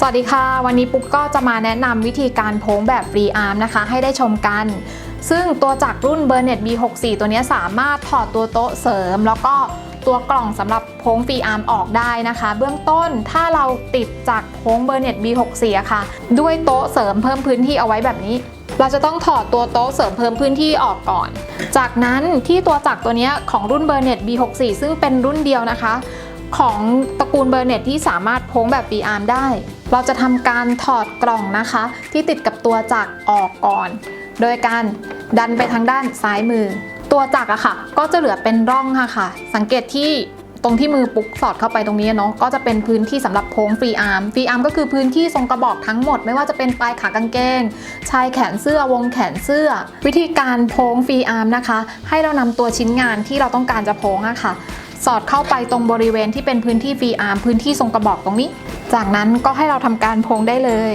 สวัสดีค่ะ วันนี้ปุ๊กก็จะมาแนะนำวิธีการโพ้งแบบฟรีอาร์มนะคะ ให้ได้ชมกัน ซึ่งตัวจักรุ่น b e r n e t B64 ตัวนี้สามารถถอดตัวโต๊ะเสริม แล้วก็ตัวกล่องสำหรับโพ้งฟรีอาร์มออกได้นะคะ เบื้องต้นถ้าเราติดจากโพ้ง b e r n e t B64 อะค่ะ ด้วยโต๊ะเสริมเพิ่มพื้นที่เอาไว้แบบนี้ เราจะต้องถอดตัวโต๊ะเสริมเพิ่มพื้นที่ออกก่อน จากนั้นที่ตัวจักรตัวนี้ของรุ่น b e r n e t B64 ซึ่งเป็นรุ่นเดียวนะคะ ของตระกูลเบอร์เน็ตที่สามารถโพ้งแบบฟรีอาร์มได้ เราจะทำการถอดกล่องนะคะ ที่ติดกับตัวจักรออกก่อน โดยการดันไปทางด้านซ้ายมือ ตัวจักรอะค่ะ ก็จะเหลือเป็นร่องค่ะค่ะ สังเกตที่ตรงที่มือปุ๊กสอดเข้าไปตรงนี้เนาะก็จะเป็นพื้นที่สำหรับโพ้งฟรีอาร์มฟรีอาร์มก็คือพื้นที่ทรงกระบอกทั้งหมด ไม่ว่าจะเป็นปลายขากางเกง ชายแขนเสื้อวงแขนเสื้อ วิธีการโพ้งฟรีอาร์มนะคะ ให้เรานำตัวชิ้นงานที่เราต้องการจะโพ้งอะค่ะ สอดเข้าไปตรงบริเวณที่เป็นพื้นที่ฟรีอาร์มพื้นที่ทรงกระบอกตรงนี้ จากนั้นก็ให้เราทำการพงได้เลย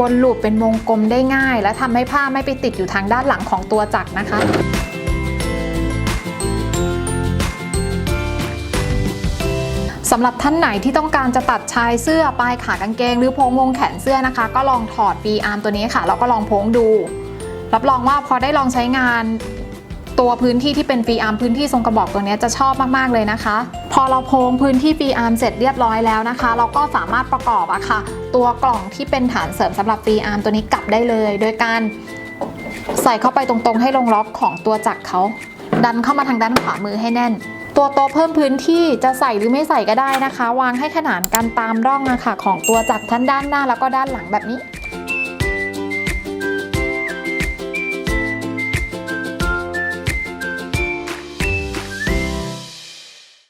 วนลูปเป็นวงกลมได้ง่าย และทำให้ผ้าไม่ไปติดอยู่ทางด้านหลังของตัวจักรนะคะสำหรับท่านไหนที่ต้องการจะตัดชายเสื้อปลายขากางเกง หรือโพงวงแขนเสื้อนะคะ ก็ลองถอดฟีอาร์มตัวนี้ค่ะแล้วก็ลองโพงดู รับรองว่าพอได้ลองใช้งาน ตัวพื้นที่ที่เป็นฟรีอาร์มพื้นที่ทรงกระบอกตัวนี้จะชอบมากๆเลยนะคะ พอเราโพงพื้นที่ฟรีอาร์มเสร็จเรียบร้อยแล้วนะคะ เราก็สามารถประกอบอะค่ะ ตัวกล่องที่เป็นฐานเสริมสำหรับฟรีอาร์มตัวนี้กลับได้เลย โดยการใส่เข้าไปตรงๆ ให้ลงล็อกของตัวจักรเขาดันเข้ามาทางด้านขวามือให้แน่น ตัวโต๊ะเพิ่มพื้นที่จะใส่หรือไม่ใส่ก็ได้นะคะ วางให้ขนานกันตามร่องอะค่ะของตัวจักรทั้งด้านหน้าแล้วก็ด้านหลังแบบนี้